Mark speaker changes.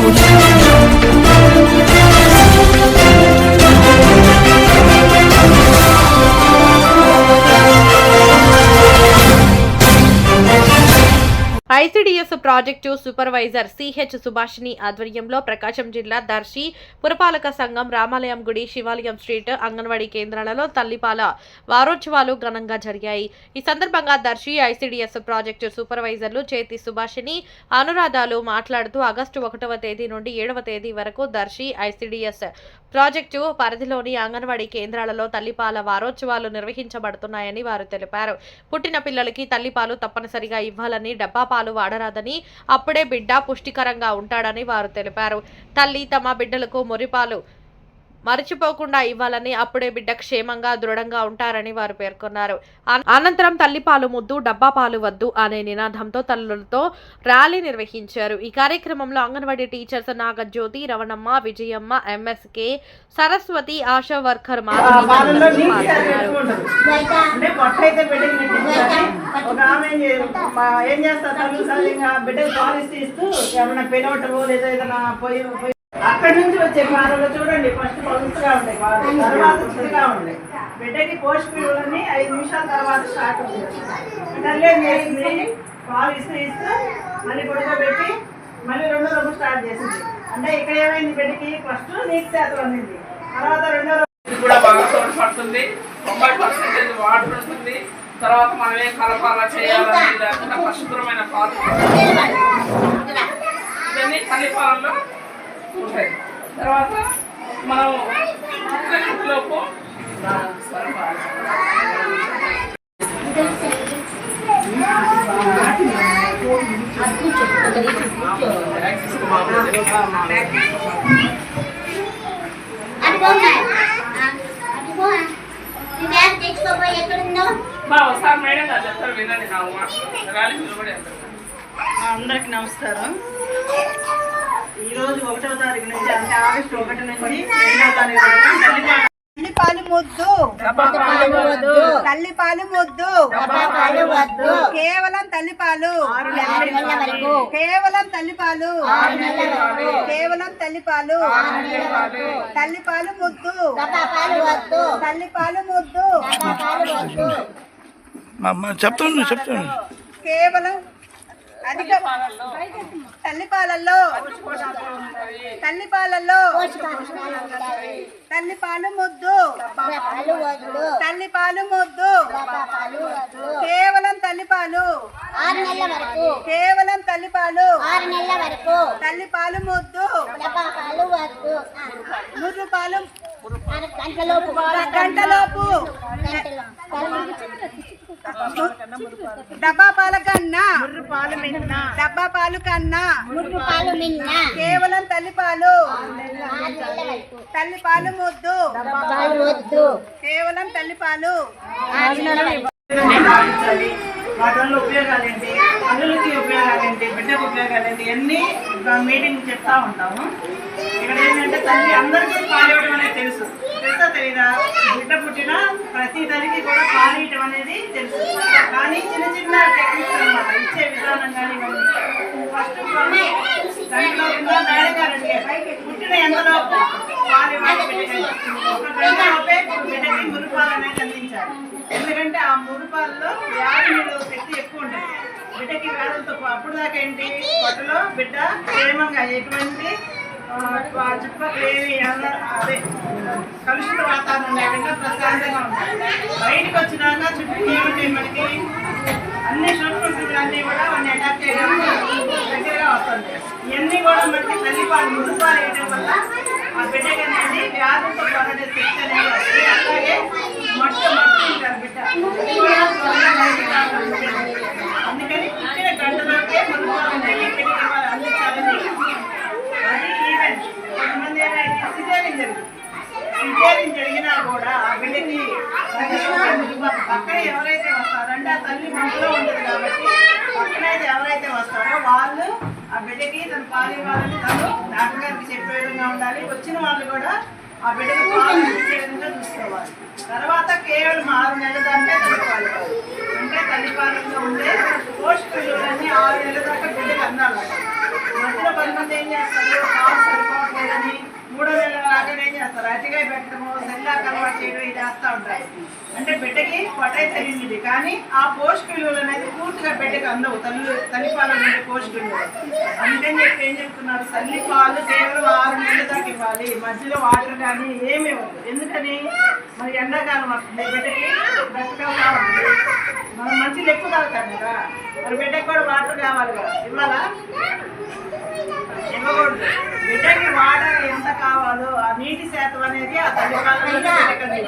Speaker 1: Saúde. ICDS project supervisor CH Subhashini ఆధ్వర్యంలో ప్రకాశం జిల్లా దర్శి పురపాలక సంఘం రామాలయం గుడి శివాలయం స్ట్రీట్ అంగన్వాడీ కేంద్రాలలో తల్లిపాల వారోత్సవాలు ఘనంగా జరిగాయి. ఈ సందర్భంగా దర్శి ఐసిడిఎస్ ప్రాజెక్టు సూపర్వైజర్లు చేతి సుభాషిణి అనురాధాలు మాట్లాడుతూ ఆగస్టు ఒకటవ తేదీ నుండి ఏడవ తేదీ వరకు దర్శి ఐసిడిఎస్ ప్రాజెక్టు పరిధిలోని అంగన్వాడీ కేంద్రాలలో తల్లిపాల వారోత్సవాలు నిర్వహించబడుతున్నాయని వారు తెలిపారు. పుట్టిన పిల్లలకి తల్లిపాలు తప్పనిసరిగా ఇవ్వాలని డబ్బా పాలు వాడరాదని అప్పుడే బిడ్డ పుష్టికరంగా ఉంటాడని వారు తెలిపారు. తల్లి తమ బిడ్డలకు మురిపాలు మరచిపోకుండా ఇవ్వాలని అప్పుడే బిడ్డ క్షేమంగా దృఢంగా ఉంటారని వారు పేర్కొన్నారు. అన- అనంతరం తల్లిపాలు ముద్దు డబ్బా పాలు వద్దు అనే నినాదంతో తల్లులతో ర్యాలీ నిర్వహించారు. ఈ కార్యక్రమంలో anganwadi teachers Nagajyothi Ravanamma Vijayamma MSK Saraswathi ASHA worker పాల్గొన్నారు.
Speaker 2: ఎక్కువ అక్కడి నుంచి వచ్చే పాలలో చూడండి ఫస్ట్ పలుసుగా ఉండే పాలు తర్వాత చిన్నగా ఉండే. బిడ్డకి పోస్ట్ పోషకులన్నీ ఐదు నిమిషాల తర్వాత స్టార్ట్ ఉంది. తల్లి చేసింది? పాలు ఇస్తూ ఇస్తూ మళ్ళీ పడుకోబెట్టి మళ్ళీ రెండో రోజు స్టార్ట్ చేసింది. అంటే ఇక్కడ ఏమైంది బిడ్డకి? ఫస్ట్ నీటి శాతం అందింది. తర్వాత రెండో రోజు
Speaker 3: కూడా బాగా తోడ్పడుతుంది. తొంభై పర్సెంటేజ్ వాటర్ ఉంటుంది తర్వాత మనం ఏం కలపాలా చేయాలని లేకుండా పరిశుభ్రమైన పాలు ఇవన్నీ తల్లి ఉంటాయి తర్వాత మనం లోపు మా ఒకసారి మేడం గారు చెప్తారు వినండి నా
Speaker 2: అందరికి నమస్కారం. ఈరోజు ఒకటో తారీఖు నుంచి అంటే ఆగస్టు ఒకటి నుంచి రెండో తారీఖు వరకు తల్లిపాల-
Speaker 4: తల్లిపాలు ముద్దు. తల్లిపాలు ముద్దు.
Speaker 5: పాలు వద్దు.
Speaker 4: కేవలం తల్లిపాలు
Speaker 5: ఆరు నెలల వరకు.
Speaker 4: కేవలం తల్లిపాలు
Speaker 5: నెలల వరకు.
Speaker 4: కేవలం తల్లిపాలు తల్లిపాలు ముద్దు. తల్లిపాలు ముద్దు.
Speaker 6: చెప్తాను చెప్తాను.
Speaker 4: కేవలం అధిక తల్లిపాలలో తల్లిపాలలో తల్లిపాలు ముద్దు తల్లిపాలు ముద్దు కేవలం తల్లిపాలు.
Speaker 5: ఆరు నెలల వరకు.
Speaker 4: కేవలం తల్లిపాలు.
Speaker 5: ఆరు నెలల వరకు.
Speaker 4: తల్లిపాలు ముద్దు
Speaker 5: పాలు వద్దు
Speaker 4: నూరు పాలు
Speaker 5: గంటలోపు.
Speaker 4: గంటలోపు డబ్బా పాల కన్నా. డబ్బా పాలు కన్నా
Speaker 5: పాలు.
Speaker 4: కేవలం
Speaker 5: వరకు
Speaker 4: తల్లిపాలు ముద్దు
Speaker 5: పాలు వద్దు
Speaker 4: కేవలం తల్లిపాలు
Speaker 2: పాలించాలి వాటి వల్ల ఉపయోగాలు ఏంటి? అల్లులకి ఉపయోగాలు ఏంటి? బిడ్డకు ఉపయోగాలు ఏంటి? అన్ని మీటింగ్ చెప్తా ఉంటాము. తల్లి అందరికీ పాలివ్వడం అనేది తెలుసు. తెలుసా తెలీదా? బిడ్డ పుట్టిన ప్రతి తల్లికి కూడా పాలియటం అనేది తెలుసు. కానీ చిన్న చిన్న టెక్నిక్స్ అన్నమాట. ఇచ్చే విధానం కానీ ఫస్ట్ దాంట్లో కింద మేడం పుట్టిన ఎంతలోపు పాలు ఇవ్వాలి బిడ్డకి? ఒక గంటలోపే బిడ్డకి మురుపాలు అనేది అందించాలి. ఎందుకంటే ఆ మురుపాలలో వ్యాధి నిరోధక శక్తి ఎక్కువ ఉంటుంది. బిడ్డకి వ్యాధులతో పా- అప్పుడు దాకా ఏంటి? పొట్టలో బిడ్డ క్షేమంగా ఎటువంటి ఆ, అదే కలుషిత వాతావరణం లేకుండా ప్రశాంతంగా ఉంటాయి బయటకు వచ్చినాక చుట్టూ ఏముంటాయి మనకి? అన్ని సూక్ష్మక్రిములన్నీ కూడా వాడిని అటాక్ చేయడం దగ్గరగా వస్తుంది. ఇవన్నీ కూడా మనకి తల్లిపాలు మురుపాలు వేయడం వల్ల ఆ బిడ్డకి అనేది వ్యాధులతో పోరాడే శక్తి అనేది వస్తుంది. అలాగే మట్టు మట్టు ఉంటారు బిడ్డ అది కూడా త్వరగా బయటికి రావాలి బిడ్డకి. అందుకని పుట్టిన గంటలోకే మురుపాలు అనేది బిడ్డకి ఇవ్వాలి, అందించాలని అది ఈవెంట్ కొంతమంది ఏమైనా సిజేరియన్ జరిగింది సిజేరియన్ జరిగినా కూడా ఆ బిడ్డకి పక్కన ఎవరైతే వస్తారో అంటే ఆ తల్లి మనలో ఉంటుంది కాబట్టి పక్కనైతే ఎవరైతే వస్తారో వాళ్ళు ఆ బిడ్డకి తన పాలు ఇవ్వాలని తను డాక్టర్ గారికి చెప్పే విధంగా ఉండాలి. వచ్చిన వాళ్ళు కూడా ఆ బిడ్డకి పాలు ఇచ్చే విధంగా చూసుకోవాలి. తర్వాత కేవలం ఆరు నెలల దాకా తల్లిపాలు అంటే తల్లిపాలలో ఉండే పోషక విలువలన్నీ ఆరు నెలల దాకా బిడ్డకి అందాలి. మధ్యలో పది మంది ఏం చేస్తారు గట్టిగా పెట్టడము సెల్లాకి అలవాటు చేయడం ఇది చేస్తూ ఉంటారు. అంటే బిడ్డకి పొటై తెలియదు కానీ ఆ పోషక విలువలు అనేది పూర్తిగా బిడ్డకి అందవు. తల్లి తల్లిపాలు ఉండే పోషక విలువలు. అందుకని చెప్పి ఏం చెప్తున్నారు? తల్లిపాలు కేవలం ఆరు నెలల దాకా ఇవ్వాలి. మధ్యలో వాటర్ కానీ ఏమి ఇవ్వదు. ఎందుకని? మరి ఎండాకాలం వస్తుంది. బిడ్డకి బ్రతకగా మనం మంచి ఎక్కువ తాగుతాం కదా. మరి బిడ్డకి కూడా వాటర్ కావాలి కదా. ఇవ్వాలా? బిడ్డకి వాటర్ ఎంత కావాలో ఆ నీటి శాతం అనేది ఆ అందించాలి.